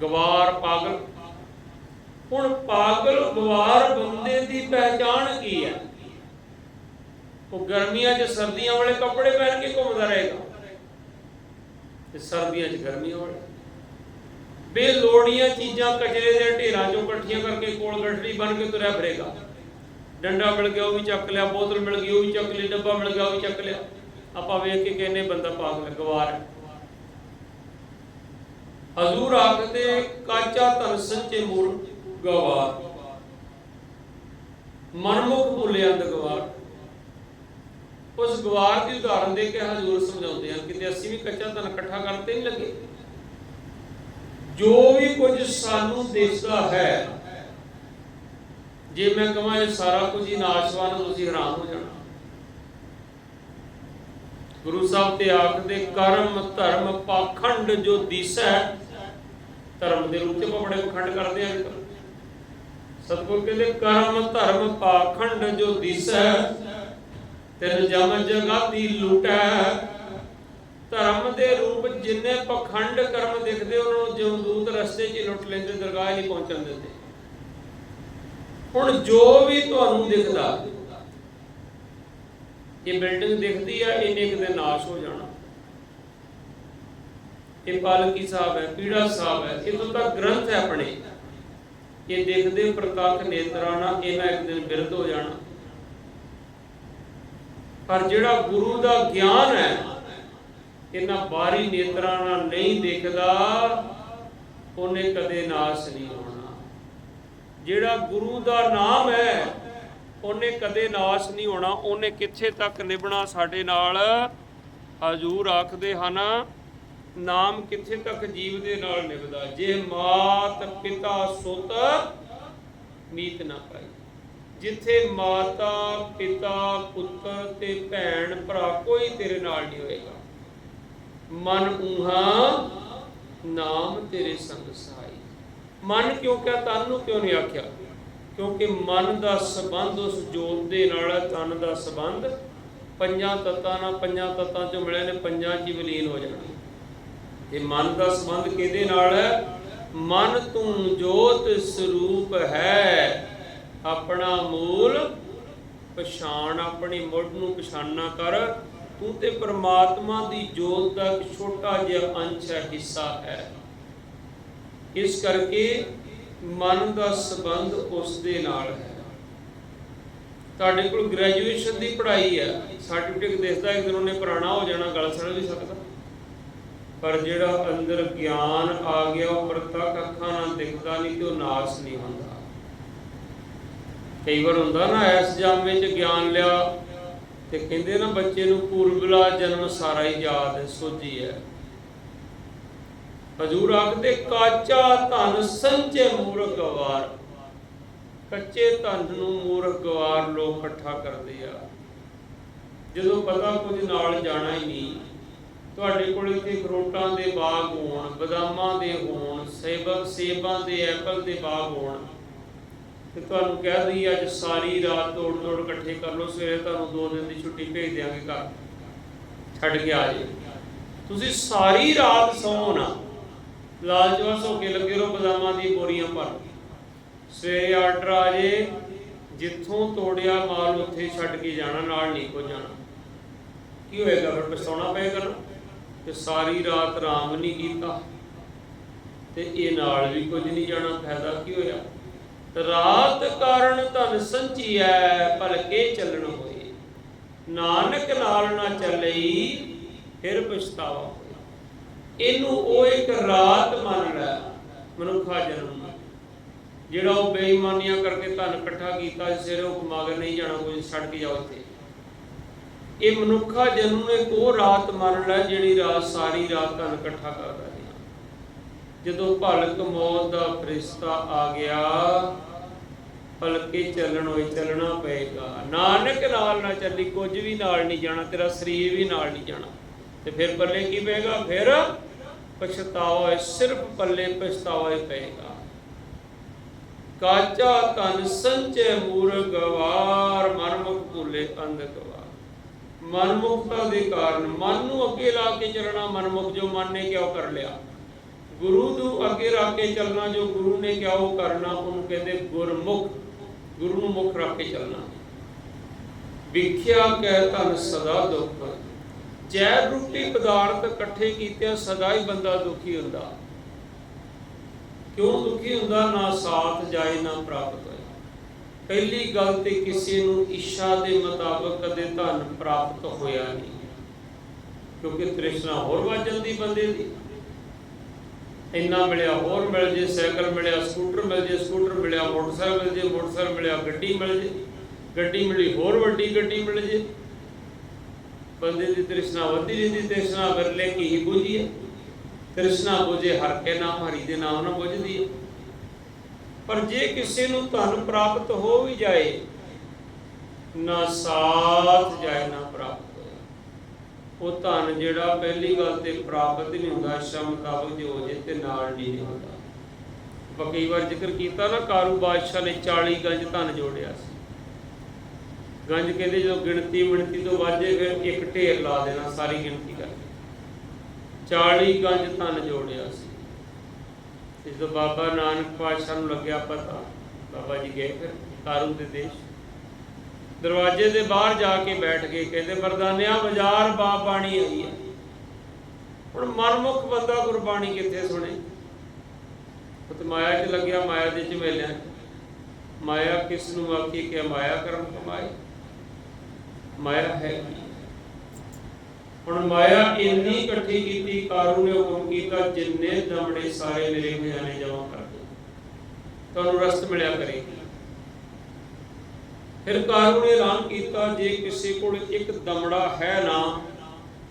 ਗਵਾਰ ਪਾਗਲ। ਹੁਣ ਪਾਗਲ, ਗਵਾਰ ਬੰਦੇ ਦੀ ਪਹਿਚਾਣ ਕੀ ਹੈ ਉਹ ਗਰਮੀਆਂ 'ਚ ਸਰਦੀਆਂ ਵਾਲੇ ਕੱਪੜੇ ਪਹਿਨ ਕੇ ਘੁੰਮਦਾ ਰਹੇਗਾ। ਤੇ ਸਰਦੀਆਂ 'ਚ ਗਰਮੀਆਂ ਵਾਲੇ। ਬੇਲੋੜੀਆਂ ਚੀਜ਼ਾਂ ਕਚਰੇ ਦੇ ਢੇਰਾਂ 'ਚੋਂ ਇਕੱਠੀਆਂ ਕਰਕੇ ਕੋਲ ਗੱਠੜੀ ਬਣ ਕੇ ਤੁਰਿਆ ਫਿਰੇਗਾ। ਡੰਡਾ ਮਿਲ ਗਿਆ, ਉਹ ਵੀ ਚੱਕ ਲਿਆ, ਬੋਤਲ ਮਿਲ ਗਈ, ਉਹ ਵੀ ਚੱਕ ਲਈ, ਡੱਬਾ ਮਿਲ ਗਿਆ, ਉਹ ਵੀ ਚੱਕ ਲਿਆ। ਆਪਾਂ ਵੇਖ ਕੇ ਕਹਿੰਨੇ ਬੰਦਾ ਪਾਗਲ ਗਵਾਰ ਹਜ਼ੂਰ ਆਖਦੇ ਕਾਚਾ ਧਨ ਸੰਚੇ ਮੂਰ ਗਵਾਰ। ਮਨਮੁਖ ਭੁੱਲਿਆ ਗਵਾਰ। ਉਸ ਗਵਾਰ ਦੀ ਉਦਾਹਰਨ ਦੇ ਕੇ ਹਜ਼ੂਰ ਸਮਝਾਉਂਦੇ ਹਨ ਕਿ ਅਸੀਂ ਵੀ ਕੱਚਾ ਧਨ ਇਕੱਠਾ ਕਰਤੇ ਨਹੀਂ ਲੱਗੇ। ਜੋ ਵੀ ਕੁਝ ਸਾਨੂੰ ਦਿਸਦਾ ਹੈ, ਜੇ ਮੈਂ ਕਹਾਂ ਇਹ ਸਾਰਾ ਕੁਝ ਹੀ ਨਾਸ਼ਵਾਨ ਤੁਸੀਂ ਹੈਰਾਨ ਹੋ ਜਾਣਾ। ਗੁਰੂ ਸਾਹਿਬ ਤੇ ਆਖਦੇ ਕਰਮ, ਧਰਮ, ਪਾਖੰਡ ਜੋ ਦਿਸੈ, ਧਰਮ ਦੇ ਰੂਪ ਚ ਬੜੇ ਪਖੰਡ ਕਰਦੇ ਆ ਸਤਿਗੁਰ ਕਹਿੰਦੇ, ਕਰਮ, ਧਰਮ, ਪਾਖੰਡ ਜੋ ਦਿਸੈ ਤਿਨ ਜਮ ਜਗਾਤੀ ਲੁਟੈ। ਧਰਮ ਦੇ ਰੂਪ ਜਿੰਨੇ ਪਖੰਡ ਕਰਮ ਦਿਖਦੇ, ਉਹਨਾਂ ਨੂੰ ਜਮਦੂਤ ਰਸਤੇ 'ਚ ਹੀ ਲੁੱਟ ਲੈਂਦੇ, ਦਰਗਾਹ ਹੀ ਨਹੀਂ ਪਹੁੰਚਣ ਦਿੰਦੇ। ਹੁਣ ਜੋ ਵੀ ਤੁਹਾਨੂੰ ਦਿਖਦਾ, ਇਹ ਬਿਲਡਿੰਗ ਦਿਖਦੀ ਆ, ਇਹਨੇ ਕਿਤੇ ਨਾਸ਼ ਹੋ ਜਾਣਾ। ਇਹ ਪਾਲਕੀ ਸਾਹਿਬ ਹੈ, ਪੀੜਾ ਸਾਹਿਬ ਹੈ ਇਹ ਤਾਂ ਗ੍ਰੰਥ ਹੈ ਆਪਣੇ। ਇਹ ਦੇਖਦੇ ਪ੍ਰਤੱਖ ਨੇਤਰਾਂ ਨਾਲ ਇਹਨਾਂ ਇੱਕ ਦਿਨ ਬਿਰਧ ਹੋ ਜਾਣਾ। ਪਰ ਜਿਹੜਾ ਗੁਰੂ ਦਾ ਗਿਆਨ ਹੈ, ਇਹਨਾਂ ਬਾਹਰੀ ਨੇਤਰਾਂ ਨਾਲ ਨਹੀਂ ਦਿਖਦਾ, ਉਹਨੇ ਕਦੇ ਨਾਸ਼ ਨਹੀਂ ਹੋਣਾ। ਜਿਹੜਾ ਗੁਰੂ ਦਾ ਨਾਮ ਹੈ, ਉਹਨੇ ਕਦੇ ਨਾਸ਼ ਨਹੀਂ ਹੋਣਾ। ਉਹਨੇ ਕਿੱਥੇ ਤੱਕ ਨਿਭਣਾ ਸਾਡੇ ਨਾਲ? ਹਜੂਰ ਆਖਦੇ ਹਨ, ਨਾਮ ਕਿੱਥੇ ਤੱਕ ਜੀਵ ਦੇ ਨਾਲ ਨਿਭਦਾ? ਜੇ ਮਾਤ ਪਿਤਾ ਸੁਤ, ਮੀਤ ਨਾ ਪਾਈ। ਜਿੱਥੇ ਮਾਤਾ, ਪਿਤਾ, ਪੁੱਤਰ ਤੇ ਭੈਣ ਭਰਾ ਕੋਈ ਤੇਰੇ ਨਾਲ ਨਹੀਂ ਹੋਏਗਾ। ਮਨ ਉਹਾ ਨਾਮ ਤੇਰੇ ਸੰਗ ਸਹਾਈ। ਮਨ ਕਿਉਂ ਕਿਹਾ, ਤਨ ਨੂੰ ਕਿਉਂ ਨਹੀਂ ਆਖਿਆ? ਕਿਉਂਕਿ ਮਨ ਦਾ ਸਬੰਧ ਉਸ ਜੋਤ ਦੇ ਨਾਲ ਹੈ, ਤਨ ਦਾ ਸਬੰਧ। ਪੰਜਾਂ ਤੱਤਾਂ ਨਾਲ, ਪੰਜਾਂ ਤੱਤਾਂ ਚੋਂ ਮਿਲੇ ਨੇ, ਪੰਜਾਂ 'ਚ ਹੀ ਵਿਲੀਨ ਹੋ ਜਾਣਾ। ਤੇ ਮਨ ਦਾ ਸਬੰਧ ਕਿਹਦੇ ਨਾਲ ਹੈ? ਮਨ ਤੂੰ ਜੋਤ ਸਰੂਪ ਹੈ। ਆਪਣਾ ਮੂਲ, ਪਛਾਣ ਆਪਣੀ ਮੁੱਢ ਨੂੰ ਪਛਾਨਣਾ ਕਰ। ਤੂੰ ਤੇ ਪ੍ਰਮਾਤਮਾ ਦੀ ਜੋਤ ਦਾ ਇੱਕ ਛੋਟਾ ਜਿਹਾ ਅੰਸ਼ ਹੈ, ਹਿੱਸਾ ਹੈ। ਇਸ ਕਰਕੇ ਮਨ ਦਾ ਸੰਬੰਧ ਉਸ ਦੇ ਨਾਲ ਹੈ। ਤੁਹਾਡੇ ਕੋਲ ਗ੍ਰੈਜੂਏਸ਼ਨ ਦੀ ਪੜ੍ਹਾਈ ਹੈ। ਸਰਟੀਫਿਕੇਟ ਦਿਸਦਾ ਇੱਕ ਦਿਨ ਉਹਨੇ ਪੁਰਾਣਾ ਹੋ ਜਾਣਾ ਗੱਲ ਸੜ ਵੀ ਸਕਦਾ ਪਰ ਜਿਹੜਾ ਅੰਦਰ ਗਿਆਨ ਆ ਗਿਆ, ਉਹ ਪ੍ਰਤੱਖ ਅੱਖਾਂ ਨਾਲ ਦਿਖਦਾ ਨਹੀਂ ਤੇ ਉਹ ਨਾਸ ਨਹੀਂ ਹੁੰਦਾ। ਕਈ ਵਾਰ ਹੁੰਦਾ ਨਾ, ਇਸ ਜਮ ਵਿੱਚ ਗਿਆਨ ਲਿਆ ਤੇ ਕਹਿੰਦੇ ਨਾ ਬੱਚੇ ਨੂੰ ਪੂਰਬਲਾ ਜਨਮ ਸਾਰਾ ਹੀ ਯਾਦ ਸੋਝੀ ਹੈ। ਹਜੂਰ ਆਖਦੇ, ਕਾਚਾ ਧਨ ਸੰਚੇ ਮੂਰਖ ਗਵਾਰ ਕੱਚੇ ਧਨ ਨੂੰ ਮੂਰਖ ਗਵਾਰ ਲੋਕ ਇਕੱਠਾ ਕਰਦੇ ਆ। ਜਦੋਂ ਪਤਾ ਕੁਝ ਨਾਲ ਜਾਣਾ ਹੀ ਨਹੀਂ, ਤੁਹਾਡੇ ਕੋਲ ਇੱਥੇ ਫਰੂਟਾਂ ਦੇ ਬਾਗ ਹੋਣ, ਬਦਾਮਾਂ ਦੇ ਹੋਣ ਸੇਬ ਸੇਬਾਂ ਦੇ ਐਪਲ ਦੇ ਬਾਗ ਹੋਣ ਤੇ ਤੁਹਾਨੂੰ ਕਹਿ ਦਈ ਅੱਜ ਸਾਰੀ ਰਾਤ ਤੋੜ ਤੋੜ ਇਕੱਠੇ ਕਰ ਲਓ, ਸਵੇਰੇ ਤੁਹਾਨੂੰ ਦੋ ਦਿਨ ਦੀ ਛੁੱਟੀ ਭੇਜ ਦਿਆਂਗੇ ਘਰ। ਛੱਡ ਕੇ ਆ ਜੇ ਤੁਸੀਂ ਸਾਰੀ ਰਾਤ ਸੌਂ ਨਾ। ਲਾਲਚਵਸ ਹੋ ਕੇ ਲੱਗੇ ਰਹੋ, ਬਦਾਮਾਂ ਦੀ ਬੋਰੀਆਂ ਭਰ ਸਵੇਰੇ ਆਰਡਰ ਆ ਜੇ ਜਿੱਥੋਂ ਤੋੜਿਆ ਮਾਲ, ਉੱਥੇ ਛੱਡ ਕੇ ਜਾਣਾ, ਨਾਲ ਨਹੀਂ ਕੋ ਜਾਣਾ। ਕੀ ਹੋਏਗਾ ਫਿਰ? ਪਛਤਾਉਣਾ ਪਏਗਾ ਨਾ। ਸਾਰੀ ਰਾਤ ਆਰਾਮ ਨਹੀਂ ਕੀਤਾ। ਤੇ ਇਹ ਨਾਲ ਵੀ ਕੁਝ ਨਹੀਂ ਜਾਣਾ। ਫਾਇਦਾ ਕੀ ਹੋਇਆ? ਰਾਤ ਕਾਰਨ ਧਨ ਸੰਚੀਐ ਭਲਕੇ ਚੱਲਣ ਹੋਏ। ਨਾਨਕ ਨਾਲ ਨਾ ਚੱਲਈ, ਫਿਰ ਪਛਤਾਵਾ ਹੋਇਆ। ਇਹਨੂੰ ਉਹ ਇੱਕ ਰਾਤ ਮੰਨ ਲੈ, ਮਨੁੱਖਾ ਜਨਮ ਜਿਹੜਾ ਉਹ ਬੇਈਮਾਨੀਆਂ ਕਰਕੇ ਧਨ ਇਕੱਠਾ ਕੀਤਾ ਸਿਰੇ ਉਹ ਕਮਾਗਰ ਨਹੀਂ ਜਾਣਾ, ਕੋਈ ਛੱਡ ਕੇ ਜਾਓ ਇੱਥੇ। ਇਹ ਮਨੁੱਖਾ ਜਨਮ ਇੱਕ ਉਹ ਰਾਤ ਮੰਨ ਲੈ, ਜਿਹੜੀ ਰਾਤ ਸਾਰੀ ਰਾਤ ਧਨ ਇਕੱਠਾ ਕਰਦਾ ਜਦੋਂ ਭਲਕ ਮੌਤ ਦਾ ਫਰਿਸ਼ਤਾ ਆ ਗਿਆ ਭਲਕੇ ਚੱਲਣ ਹੋਏ ਚੱਲਣਾ ਪਏਗਾ। ਨਾਨਕ ਨਾਲ ਨਾ ਚੱਲੀ ਕੁਝ ਵੀ ਨਾਲ ਨਹੀਂ ਜਾਣਾ ਤੇਰਾ ਸਰੀਰ ਵੀ ਨਾਲ ਨਹੀਂ ਜਾਣਾ। ਤੇ ਫਿਰ ਪੱਲੇ ਕੀ ਪਏਗਾ? ਫਿਰ ਪਛਤਾਵਾ ਹੈ, ਸਿਰਫ ਪੱਲੇ ਪਛਤਾਵਾ ਹੀ ਪਏਗਾ। ਕਾਚਾ ਤਨ ਸੰਚੇ ਮੂਰ ਗਵਾਰ ਮਨਮੁਖ ਭੁੱਲੇ ਅੰਧ ਗਵਾਰ। ਮਨਮੁਖਤਾ ਦੇ ਕਾਰਨ ਮਨ ਨੂੰ ਅੱਗੇ ਲਾ ਕੇ ਚੱਲਣਾ ਮਨਮੁਖ ਜੋ ਮਨ ਨੇ ਕਿਉਂ ਕਰ ਲਿਆ? ਗੁਰੂ ਨੂੰ ਅੱਗੇ ਰੱਖ ਕੇ ਚੱਲਣਾ, ਜੋ ਗੁਰੂ ਨੇ ਕਿਹਾ ਉਹ ਕਰਨਾ, ਉਹਨੂੰ ਕਹਿੰਦੇ ਗੁਰਮੁਖ। ਗੁਰੂ ਨੂੰ ਮੁਖ ਰੱਖ ਕੇ ਚੱਲਣਾ। ਵਿਖਿਆ ਕਹਿ ਤਨ ਸਦਾ ਦੁੱਖ ਜੈ ਰੂਪੀ ਪਦਾਰਥ ਇਕੱਠੇ ਕੀਤਿਆਂ ਸਦਾ ਹੀ ਬੰਦਾ ਦੁਖੀ ਹੁੰਦਾ। ਕਿਉਂ ਦੁਖੀ ਹੁੰਦਾ? ਨਾ ਸਾਥ ਜਾਏ, ਨਾ ਪ੍ਰਾਪਤ ਹੋਏ। ਪਹਿਲੀ ਗੱਲ ਤੇ ਕਿਸੇ ਨੂੰ ਇੱਛਾ ਦੇ ਮੁਤਾਬਕ ਕਦੇ ਧਨ ਪ੍ਰਾਪਤ ਹੋਇਆ ਨਹੀਂ। ਕਿਉਂਕਿ ਤ੍ਰਿਸ਼ਨਾ ਹੋਰ ਵੱਜ ਜਾਂਦੀ ਬੰਦੇ ਦੀ। ਇੰਨਾ ਮਿਲਿਆ, ਹੋਰ ਮਿਲ ਜੇ, ਸਾਈਕਲ ਮਿਲਿਆ, ਸਕੂਟਰ ਮਿਲ ਜੇ, ਸਕੂਟਰ ਮਿਲਿਆ, ਮੋਟਰਸਾਈਕਲ ਮਿਲ ਜੇ, ਮੋਟਰਸਾਈਕਲ ਮਿਲਿਆ, ਗੱਡੀ ਮਿਲ ਜੇ, ਗੱਡੀ ਮਿਲੀ, ਹੋਰ ਵੱਡੀ ਗੱਡੀ ਮਿਲ ਜੇ। ਬੰਦੇ ਦੀ ਤ੍ਰਿਸ਼ਨਾ ਵੱਧਦੀ ਰਹਿੰਦੀ ਤ੍ਰਿਸ਼ਨਾ ਵਰਲੇ ਕੀ ਹੀ ਬੁਝੀ ਹੈ ਤ੍ਰਿਸ਼ਨਾ ਬੁਝੇ ਹਰ ਕੇ ਨਾਮ ਹਰੀ ਦੇ ਨਾਮ ਨਾਲ ਬੁਝਦੀ ਹੈ। ਪਰ ਜੇ ਕਿਸੇ ਨੂੰ ਧਨ ਪ੍ਰਾਪਤ ਹੋ ਵੀ ਜਾਏ, ਨਾ ਸਾਥ ਜਾਏ ਨਾ ਪ੍ਰਾਪਤ। ਉਹ ਧਨ ਜਿਹੜਾ ਪਹਿਲੀ ਗੱਲ ਤੇ ਪ੍ਰਾਪਤ ਨਹੀਂ ਹੁੰਦਾ, ਸ਼ਰਮ ਮੁਤਾਬਕ ਜੇ ਹੋ ਨਾਲ ਨਹੀਂ ਹੁੰਦਾ। ਆਪਾਂ ਕਈ ਵਾਰ ਜ਼ਿਕਰ ਕੀਤਾ ਨਾ, ਕਾਰੂ ਬਾਦਸ਼ਾਹ ਨੇ 40 ਗੰਜ ਧਨ ਜੋੜਿਆ ਸੀ। ਗੰਜ ਕਹਿੰਦੇ ਜਦੋਂ ਗਿਣਤੀ ਮਿਣਤੀ ਤੋਂ ਵਾਜੇ ਫਿਰ ਇੱਕ ਢੇਰ ਲਾ ਦੇਣਾ, ਸਾਰੀ ਗਿਣਤੀ ਕਰਕੇ 40 ਗੰਜ ਧਨ ਜੋੜਿਆ ਸੀ। ਤੇ ਜਦੋਂ ਬਾਬਾ ਨਾਨਕ ਪਾਤਸ਼ਾਹ ਨੂੰ ਲੱਗਿਆ ਪਤਾ, ਬਾਬਾ ਜੀ ਗਏ ਫਿਰ ਕਾਰੂ ਦੇ ਦੇਸ਼। ਦਰਵਾਜ਼ੇ ਦੇ ਬਾਹਰ ਜਾ ਕੇ ਬੈਠ ਗਏ, ਕਹਿੰਦੇ ਮਰਦਾਨਿਆ ਬਾਜ਼ਾਰ ਬਾ ਪਾਣੀ ਆਈ ਹੈ। ਹੁਣ ਮਨਮੁਖ ਬੰਦਾ ਗੁਰਬਾਣੀ ਕਿੱਥੇ ਸੁਣੇ? ਤੇ ਮਾਇਆ 'ਚ ਲੱਗਿਆ, ਮਾਇਆ ਦੇ ਝਮੇਲਿਆਂ ਮਾਇਆ ਕਿਸ ਨੂੰ ਆਖੀ ਕਿ ਮਾਇਆ ਕਰਮ ਕਮਾਏ ਮਾਇਆ ਹੈ ਹੁਣ ਮਾਇਆ ਇੰਨੀ ਇਕੱਠੀ ਕੀਤੀ, ਕਾਰੂ ਨੇ ਹੁਕਮ ਕੀਤਾ, ਜਿੰਨੇ ਦਮੜੇ ਸਾਰੇ ਮੇਰੇ ਖਜ਼ਾਨੇ ਜਮਾ ਕਰ ਦਿਓ ਤੁਹਾਨੂੰ ਰਸਤ ਮਿਲਿਆ ਕਰੇਗੀ। ਫਿਰ ਕਾਰੂ ਨੇ ਐਲਾਨ ਕੀਤਾ ਜੇ ਕਿਸੇ ਕੋਲ ਇੱਕ ਦਮੜਾ ਹੈ ਨਾ,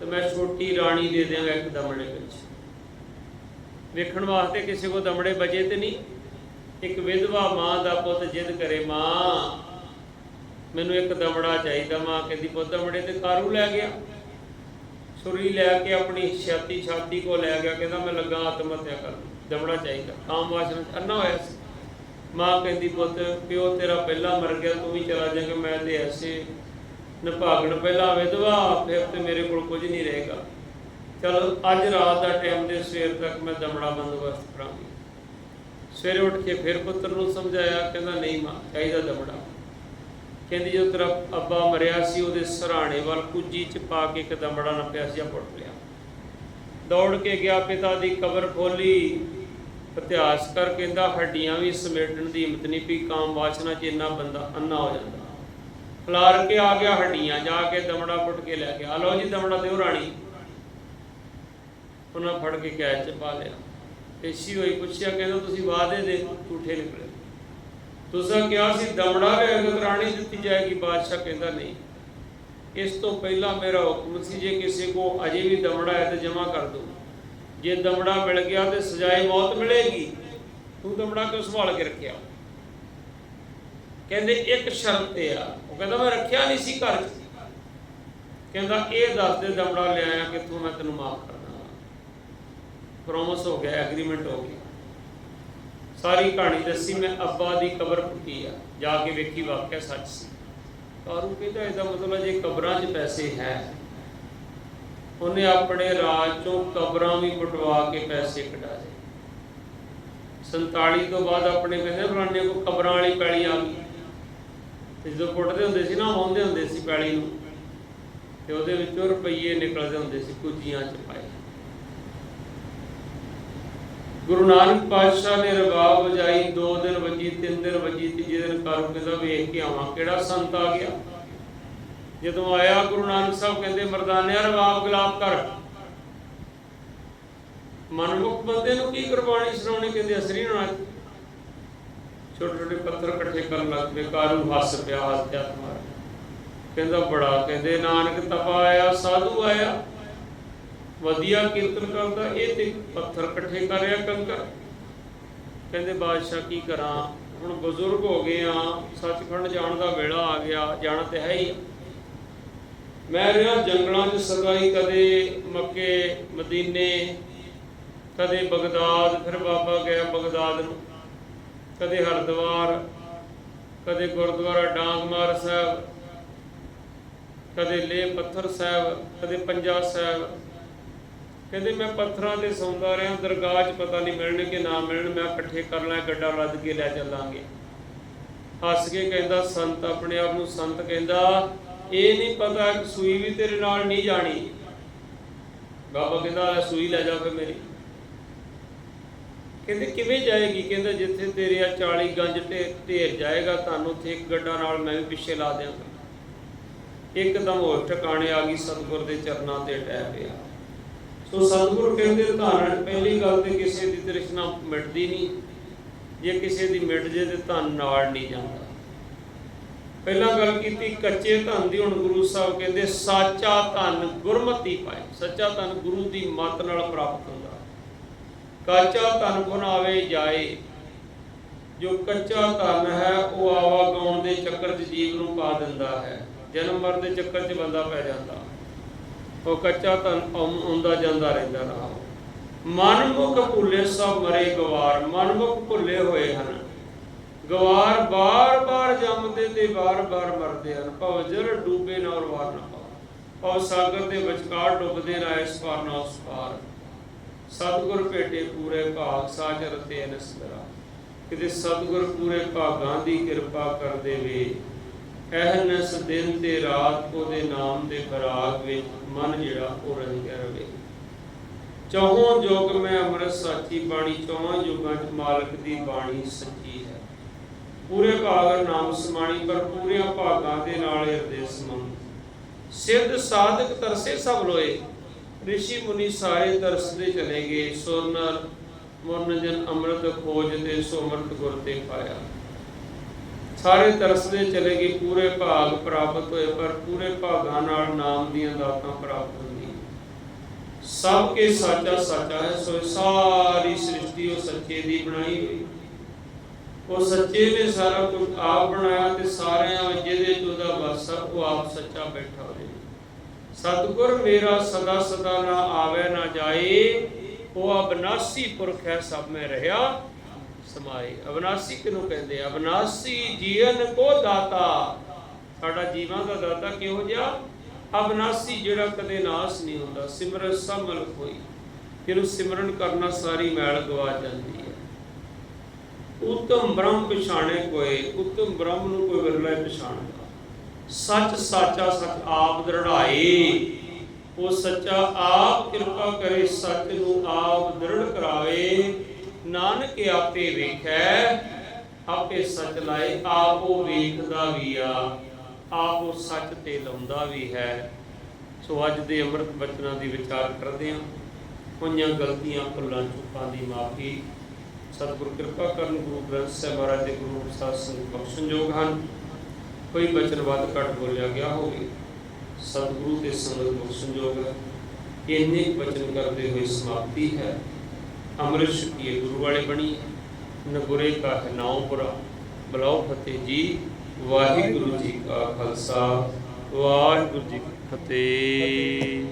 ਤਾਂ ਮੈਂ ਛੋਟੀ ਰਾਣੀ ਦੇ ਦਿਆਂਗਾ ਇੱਕ ਦਮੜੇ ਵਿੱਚ। ਵੇਖਣ ਵਾਸਤੇ ਕਿਸੇ ਕੋ ਦਮੜੇ ਬਚੇ ਤੇ ਨਹੀਂ। ਇੱਕ ਵਿਧਵਾ ਮਾਂ ਦਾ ਪੁੱਤ ਜਿੱਦ ਕਰੇ, ਮਾਂ, ਮੈਨੂੰ ਇੱਕ ਦਮੜਾ ਚਾਹੀਦਾ ਮਾਂ। ਕਹਿੰਦੀ, ਪੁੱਤ, ਦਮੜੇ ਤੇ ਕਾਰੂ ਲੈ ਗਿਆ। ਛੁਰੀ ਲੈ ਕੇ ਆਪਣੀ ਛਾਤੀ ਛਾਤੀ ਕੋ ਲੈ ਗਿਆ। ਕਹਿੰਦਾ, ਮੈਂ ਲੱਗਾ ਆਤਮ ਹੱਤਿਆ ਕਰਨ ਦਮੜਾ ਚਾਹੀਦਾ। ਕਾਮ ਵਾਸਨ ਅੰਨਾ ਹੋਇਆ ਸੀ। ਮਾਂ ਕਹਿੰਦੀ, ਪੁੱਤ, ਪਿਓ ਤੇਰਾ ਪਹਿਲਾਂ ਮਰ ਗਿਆ, ਤੂੰ ਵੀ ਚਲਾ ਜਾਏਗਾ ਮੈਂ ਤੇ ਐਸੇ ਨਿਭਾਗਣ ਪਹਿਲਾਂ ਵਿਧਵਾ, ਫਿਰ ਤੇ ਮੇਰੇ ਕੋਲ ਕੁਝ ਨਹੀਂ ਰਹੇਗਾ। ਚਲ, ਅੱਜ ਰਾਤ ਦਾ ਟਾਈਮ ਦੇ ਸਵੇਰ ਤੱਕ ਮੈਂ ਦਮੜਾ ਬੰਦੋਬਸਤ ਕਰਾਂਗੀ। ਸਵੇਰੇ ਉੱਠ ਕੇ ਫਿਰ ਪੁੱਤਰ ਨੂੰ ਸਮਝਾਇਆ, ਕਹਿੰਦਾ, ਨਹੀਂ ਮਾਂ, ਚਾਹੀਦਾ ਦਮੜਾ। ਕਹਿੰਦੀ, ਜਦੋਂ ਤੇਰਾ ਅੱਬਾ ਮਰਿਆ ਸੀ, ਉਹਦੇ ਸਰਾਣੇ ਵੱਲ ਕੁੱਜੀ ਚ ਪਾ ਕੇ ਇੱਕ ਦਮੜਾ ਨੱਪਿਆ ਸੀ ਆ ਪੁੱਟ ਲਿਆ। ਦੌੜ ਕੇ ਗਿਆ, ਪਿਤਾ ਦੀ ਕਬਰ ਖੋਲੀ ਇਤਿਹਾਸ ਕਰ ਕਹਿੰਦਾ, ਹੱਡੀਆਂ ਵੀ ਸਮੇਟਣ ਦੀ ਹਿੰਮਤ ਨਹੀਂ ਪਈ ਕਾਮ ਵਾਸਨਾ ਚ ਇੰਨਾ ਬੰਦਾ ਅੰਨਾ ਹੋ ਜਾਂਦਾ। ਖਲਾਰ ਕੇ ਆ ਗਿਆ ਹੱਡੀਆਂ, ਜਾ ਕੇ ਦਮੜਾ ਪੁੱਟ ਕੇ ਲੈ ਗਿਆ। ਲਓ ਜੀ, ਦਮੜਾ ਦਿਓ ਰਾਣੀ। ਉਹਨਾਂ ਫੜ ਕੇ ਕੈਦ ਚ ਪਾ ਲਿਆ। ਪੇਸ਼ੀ ਹੋਈ, ਪੁੱਛਿਆ, ਕਹਿੰਦਾ, ਤੁਸੀਂ ਵਾਅਦੇ ਦੇ ਝੂਠੇ ਨਿਕਲੇ। ਤੁਸੀਂ ਕਿਹਾ ਸੀ ਦਮੜਾ ਵੇਗਤ ਰਾਣੀ ਦਿੱਤੀ ਜਾਏਗੀ, ਬਾਦਸ਼ਾਹ ਕਹਿੰਦਾ, ਨਹੀਂ। ਇਸ ਤੋਂ ਪਹਿਲਾਂ ਮੇਰਾ ਹੁਕਮ ਸੀ, ਜੇ ਕਿਸੇ ਕੋ ਅਜੇ ਵੀ ਦਮੜਾ ਹੈ, ਤੇ ਜਮਾ ਕਰ ਦੋ ਜੇ ਦਮੜਾ ਮਿਲ ਗਿਆ ਤੇ ਸਜ਼ਾਏ ਮੌਤ ਮਿਲੇਗੀ। ਤੂੰ ਦਮੜਾ ਕਿਉਂ ਸੰਭਾਲ ਕੇ ਰੱਖਿਆ? ਕਹਿੰਦੇ ਇੱਕ ਸ਼ਰਤ ਤੇ ਆ। ਉਹ ਕਹਿੰਦਾ, ਮੈਂ ਰੱਖਿਆ ਨਹੀਂ ਸੀ ਘਰ ਕਹਿੰਦਾ, ਇਹ ਦੱਸ ਦੇ ਦਮੜਾ ਲਿਆਇਆ ਕਿ ਤੂੰ ਮੈਂ ਤੈਨੂੰ ਮਾਫ ਕਰਦਾ ਪ੍ਰੋਮਿਸ ਹੋ ਗਿਆ ਐਗਰੀਮੈਂਟ ਹੋ ਗਿਆ ਸਾਰੀ ਕਹਾਣੀ ਦੱਸੀ, ਮੈਂ ਅੱਬਾ ਦੀ ਕਬਰ ਪੁੱਟੀ ਆ। ਜਾ ਕੇ ਵੇਖੀ ਵਾਕਿਆ ਸੱਚ ਸੀ। ਕਾਰੂ ਕਹਿੰਦਾ ਇਹਦਾ ਮਤਲਬ ਜੇ ਕਬਰਾਂ 'ਚ ਪੈਸੇ ਹੈ ਉਹਨੇ ਆਪਣੇ ਰਾਜ ਚੋਂ ਕਬਰਾਂ ਵੀ ਪਟਵਾ ਕੇ ਪੈਸੇ ਕਢਾ 47 ਤੋਂ ਬਾਅਦ ਆਪਣੇ ਕਹਿੰਦੇ ਫਲਾਣੇ ਕੋ ਕਬਰਾਂ ਵਾਲੀ ਪੈਲੀ ਆ ਗਈ। ਤੇ ਜਦੋਂ ਪੁੱਟਦੇ ਹੁੰਦੇ ਸੀ ਨਾ ਹੁੰਦੇ ਹੁੰਦੇ ਸੀ ਪੈਲੀ ਨੂੰ, ਤੇ ਉਹਦੇ ਵਿੱਚੋਂ ਰੁਪਈਏ ਨਿਕਲਦੇ ਹੁੰਦੇ ਸੀ ਕੁਜੀਆਂ ਚ ਪਾਏ। ਗੁਰੂ ਨਾਨਕ ਪਾਤਸ਼ਾਹ ਨੇ ਰਬਾਬ ਵਜਾਈ 2 ਦਿਨ ਵਜੀ 3 ਦਿਨ ਵਜੀ, ਤੀਜੇ ਦਿਨ ਕਾਰੂ ਕਹਿੰਦਾ ਵੇਖ ਕੇ ਆਵਾ, ਕਿਹੜਾ ਸੰਤ ਆ ਗਿਆ। ਜਦੋਂ ਆਇਆ ਗੁਰੂ ਨਾਨਕ ਸਾਹਿਬ ਕਹਿੰਦੇ, ਮਰਦਾਨਿਆ ਰਬਾਬ ਗਲਾਪ ਕਰ। ਮਨਮੁਖ ਬੰਦੇ ਨੂੰ ਕੀ ਕੁਰਬਾਨੀ ਸੁਣਾਉਣੀ ਕਹਿੰਦੇ ਅਸਰੀ ਨਾ ਛੋਟੇ ਛੋਟੇ ਪੱਥਰ ਇਕੱਠੇ ਕਰਨ ਲੱਗ ਪਏ ਕਾਰੂ ਹੱਸ ਪਿਆ ਹੱਸਿਆ ਮਾਰ। ਕਹਿੰਦਾ ਬੜਾ, ਕਹਿੰਦੇ ਨਾਨਕ ਤਪਾ ਆਇਆ, ਸਾਧੂ ਆਇਆ। ਵਧੀਆ ਕੀਰਤਨ ਕਰਦਾ, ਇਹ ਤੇ ਪੱਥਰ ਇਕੱਠੇ ਕਰ ਰਿਹਾ ਕੰਕਰ। ਕਹਿੰਦੇ ਬਾਦਸ਼ਾਹ ਕੀ ਕਰਾਂ? ਹੁਣ ਬਜ਼ੁਰਗ ਹੋ ਗਏ ਆ, ਸੱਚਖੰਡ ਜਾਣ ਦਾ ਵੇਲਾ ਆ ਗਿਆ, ਜਾਣਾ ਤੇ ਹੈ ਹੀ ਮੈਂ ਰਿਹਾ ਜੰਗਲਾਂ 'ਚ ਸਦਾਈ, ਕਦੇ ਮੱਕੇ, ਮਦੀਨੇ, ਕਦੇ ਬਗਦਾਦ, ਫਿਰ ਬਾਬਾ ਗਿਆ ਬਗਦਾਦ ਨੂੰ, ਕਦੇ ਹਰਿਦੁਆਰ, ਕਦੇ ਗੁਰਦੁਆਰਾ ਡਾਂਗਮਾਰ ਸਾਹਿਬ, ਕਦੇ ਲੇ ਪੱਥਰ ਸਾਹਿਬ, ਕਦੇ ਪੰਜਾ ਸਾਹਿਬ। ਕਹਿੰਦੇ ਮੈਂ ਪੱਥਰਾਂ ਤੇ ਸੌਂਦਾ ਰਿਹਾ, ਦਰਗਾਹ 'ਚ ਪਤਾ ਨਹੀਂ ਮਿਲਣ ਕਿ ਨਾ ਮਿਲਣ, ਮੈਂ ਇਕੱਠੇ ਕਰ ਲਾਂ, ਗੱਡਾ ਲੱਦ ਕੇ ਲੈ ਚੱਲਾਂਗੇ। ਹੱਸ ਕੇ ਕਹਿੰਦਾ, ਸੰਤ ਆਪਣੇ ਆਪ ਨੂੰ ਸੰਤ ਕਹਿੰਦਾ ਇਹ ਨਹੀਂ ਪਤਾ ਕਿ ਸੂਈ ਵੀ ਤੇਰੇ ਨਾਲ ਨਹੀਂ ਜਾਣੀ। ਬਾਬਾ ਕਹਿੰਦਾ ਸੂਈ ਲੈ ਜਾ ਫਿਰ ਮੇਰੀ। ਕਹਿੰਦੇ, ਕਿਵੇਂ ਜਾਏਗੀ? ਕਹਿੰਦਾ, ਜਿੱਥੇ ਤੇਰੇ ਆ 40 ਗੰਜ ਤੇ ਢੇਰ ਜਾਏਗਾ, ਤੁਹਾਨੂੰ ਉੱਥੇ ਇੱਕ ਗੱਡਾ ਨਾਲ ਮੈਂ ਵੀ ਪਿੱਛੇ ਲਾ ਦਿਆਂਗਾ। ਇੱਕਦਮ ਹੋਰ ਟਿਕਾਣੇ ਆ ਗਈ, ਸਤਿਗੁਰ ਦੇ ਚਰਨਾਂ ਤੇ ਟਹਿ ਪਿਆ। ਸੋ ਸਤਿਗੁਰ ਕਹਿੰਦੇ, ਧਾਰਨ ਪਹਿਲੀ ਗੱਲ ਤੇ ਕਿਸੇ ਦੀ ਤ੍ਰਿਸ਼ਨਾ ਮਿਟਦੀ ਨਹੀਂ। ਜੇ ਕਿਸੇ ਦੀ ਮਿਟ ਜੇ ਤੇ ਧਨ ਨਾਲ ਨਹੀਂ ਜਾਂਦਾ। ਪਹਿਲਾਂ ਗੱਲ ਕੀਤੀ ਕੱਚੇ ਧਨ ਦੀ, ਹੁਣ ਗੁਰੂ ਸਾਹਿਬ ਕਹਿੰਦੇ ਸਾਚਾ ਧਨ ਗੁਰਮਤੀ ਪਾਏ। ਸੱਚਾ ਧਨ ਗੁਰੂ ਦੀ ਮੱਤ ਨਾਲ ਪ੍ਰਾਪਤ ਹੁੰਦਾ। ਕੱਚਾ ਧਨ ਗੁਣ ਆਵੇ ਜਾਏ। ਜੋ ਕੱਚਾ ਧਨ ਹੈ, ਉਹ ਆਵਾ ਗਾਉਣ ਦੇ ਚੱਕਰ 'ਚ ਜੀਵ ਨੂੰ ਪਾ ਦਿੰਦਾ ਹੈ। ਜਨਮ ਮਰਨ ਦੇ ਚੱਕਰ 'ਚ ਬੰਦਾ ਪੈ ਜਾਂਦਾ। ਉਹ ਕੱਚਾ ਧਨ ਆਉਂਦਾ ਜਾਂਦਾ ਰਹਿੰਦਾ ਰਹਾ। ਮਨਮੁਖ ਭੁੱਲੇ ਸਭ ਮਰੇ ਗਵਾਰ। ਮਨਮੁਖ ਭੁੱਲੇ ਹੋਏ ਹਨ। ਗਵਾਰ ਬਾਰ-ਬਾਰ ਜੰਮਦੇ ਤੇ ਬਾਰ-ਬਾਰ ਮਰਦੇ ਹਨ। ਭਵ ਜਲ ਡੂਬੇ ਨਾ ਔਰ ਵਾਰ ਨਾ ਪਾਓ ਭਵ ਸਾਗਰ ਦੇ ਵਿਚਕਾਰ ਡੁੱਬਦੇ ਨਾ ਇਸ ਪਾਰ ਨਾ ਉਸ ਪਾਰ ਸਤਿਗੁਰ ਭੇਟੇ ਪੂਰੇ ਭਾਗ ਸਾਚ ਰਤੇ ਅਨਸਰਾ। ਕਿਤੇ ਸਤਿਗੁਰ ਪੂਰੇ ਭਾਗਾਂ ਦੀ ਕਿਰਪਾ ਕਰ ਦੇਵੇ ਐਹਨਸ ਦਿਨ ਤੇ ਰਾਤ ਉਹਦੇ ਨਾਮ ਦੇ ਬਰਾਗ ਵਿੱਚ ਮਨ ਜਿਹੜਾ ਉਹ ਰੰਗਿਆ ਰਵੇ। ਚੌਹਾਂ ਯੁਗ ਮੈਂ ਅੰਮ੍ਰਿਤ ਸਾਚੀ ਬਾਣੀ ਚੌਹਾਂ ਯੁਗਾਂ ਚ ਮਾਲਕ ਦੀ ਬਾਣੀ ਸੱਚੀ ਪੂਰੇ ਭਾਗ ਨਾਮ ਸਮਾਣੀ, ਪਰ ਪੂਰਿਆਂ ਭਾਗਾਂ ਦੇ ਨਾਲ ਹਿਰਦੇ ਸਮੰਦ ਸਿੱਧ ਸਾਧਕ ਤਰਸੇ ਸਭ ਲੋਏ। ਰਿਸ਼ੀ ਮੁਨੀ ਸਾਰੇ ਤਰਸਦੇ ਚਲੇ ਗਏ। ਸੁਰਨਰ ਮੁਰਨਜਨ ਅੰਮ੍ਰਿਤ ਖੋਜ ਤੇ ਸੋ ਅੰਮ੍ਰਿਤ ਗੁਰ ਤੇ ਪਾਇਆ। ਸਾਰੇ ਤਰਸਦੇ ਚਲੇ ਗਏ। ਪੂਰੇ ਭਾਗ ਪ੍ਰਾਪਤ ਹੋਏ, ਪਰ ਪੂਰੇ ਭਾਗਾਂ ਨਾਲ ਨਾਮ ਦੀਆਂ ਦਾਤਾਂ ਪ੍ਰਾਪਤ ਹੁੰਦੀਆਂ। ਸਭ ਕੇ ਸਾਚਾ ਸਾਚਾ ਹੈ ਸੋ ਸਾਰੀ ਸ੍ਰਿਸ਼ਟੀ ਉਹ ਸੱਚੇ ਦੀ ਬਣਾਈ ਹੋਈ। ਉਹ ਸੱਚੇ ਨੇ ਸਾਰਾ ਕੁਝ ਆਪ ਬਣਾਇਆ ਤੇ ਸਾਰਿਆਂ ਜਿਹਦੇ ਚ ਉਹਦਾ ਵਸ ਉਹ ਆਪ ਸੱਚਾ ਬੈਠਾ ਹੋਵੇ। ਸਤਿਗੁਰ ਮੇਰਾ ਸਦਾ ਸਦਾ ਨਾ ਆਵੇ ਨਾ ਜਾਏ, ਉਹ ਅਬਨਾਸੀ ਪੁਰਖ ਹੈ, ਸਭ ਮੈਂ ਰਹਾ ਸਮਾਏ। ਅਬਨਾਸੀ ਕਿਹਨੂੰ ਕਹਿੰਦੇ ਅਬਨਾਸੀ ਜੀਵਨ ਕੋ ਦਾਤਾ। ਸਾਡਾ ਜੀਵਾਂ ਦਾ ਦਾਤਾ ਕਿਹੋ ਜਿਹਾ? ਅਬਨਾਸੀ ਜਿਹੜਾ ਕਦੇ ਨਾਸ ਨਹੀਂ ਹੁੰਦਾ, ਸਿਮਰਨ ਸਭ ਮਲਕ ਹੋਈ। ਜਿਹਨੂੰ ਸਿਮਰਨ ਕਰਨਾ ਸਾਰੀ ਮੈਲ ਗਵਾ ਜਾਂਦੀ ਹੈ। ਉਤਮ ਬ੍ਰਹਮ ਪਛਾਣੇ ਕੋਏ, ਉਤਮ ਬ੍ਰਹਮ ਨੂੰ ਕੋਈ ਵਿਰਲਾ ਹੀ ਸੱਚ ਸਾਚਾ ਸੱਚ ਆਪ ਦ੍ਰਿੜਾਏ। ਉਹ ਸੱਚਾ ਆਪ ਕਿਰਪਾ ਕਰੇ, ਸੱਚ ਨੂੰ ਆਪ ਦ੍ਰਿੜ ਕਰਾਵੇ। ਨਾਨਕ ਆਪੇ ਵੇਖੈ, ਆਪੇ ਸੱਚ ਲਾਏ, ਆਪ ਉਹ ਵੇਖਦਾ ਵੀ ਆ, ਆਪ ਉਹ ਸੱਚ ਤੇ ਲਾਉਂਦਾ ਵੀ ਹੈ। ਸੋ ਅੱਜ ਦੇ ਅੰਮ੍ਰਿਤ ਬਚਨਾਂ ਦੀ ਵਿਚਾਰ ਕਰਦੇ ਹਾਂ ਹੋਈਆਂ ਗਲਤੀਆਂ, ਭੁੱਲਾਂ ਚੁੱਕਾਂ ਦੀ ਮਾਫੀ। ਸਤਿਗੁਰੂ ਕਿਰਪਾ ਕਰਨ ਗੁਰੂ ਗ੍ਰੰਥ ਸਾਹਿਬ ਮਹਾਰਾਜ ਦੇ ਗੁਰੂ ਪ੍ਰਸਾਦ ਸਿੰਘ ਬਖਸ਼ਣਯੋਗ ਹਨ। ਕੋਈ ਬਚਨ ਵੱਧ ਘੱਟ ਬੋਲਿਆ ਗਿਆ ਹੋਵੇ, ਸਤਿਗੁਰੂ ਦੇ ਸੰਗਤ ਬਖਸ਼ਣਯੋਗ ਹੈ ਇੰਨੇ ਬਚਨ ਕਰਦੇ ਹੋਏ ਸਮਾਪਤੀ ਹੈ। ਅੰਮ੍ਰਿਤ ਛਕੀਏ ਗੁਰੂ ਵਾਲੇ ਬਣੀ ਨਗੁਰੇ ਕਾ ਹੈ ਬਲਾਉ ਫਤਿਹ ਜੀ। ਵਾਹਿਗੁਰੂ ਜੀ ਕਾ ਖਾਲਸਾ, ਵਾਹਿਗੁਰੂ ਜੀ ਕੀ ਫਤਿਹ।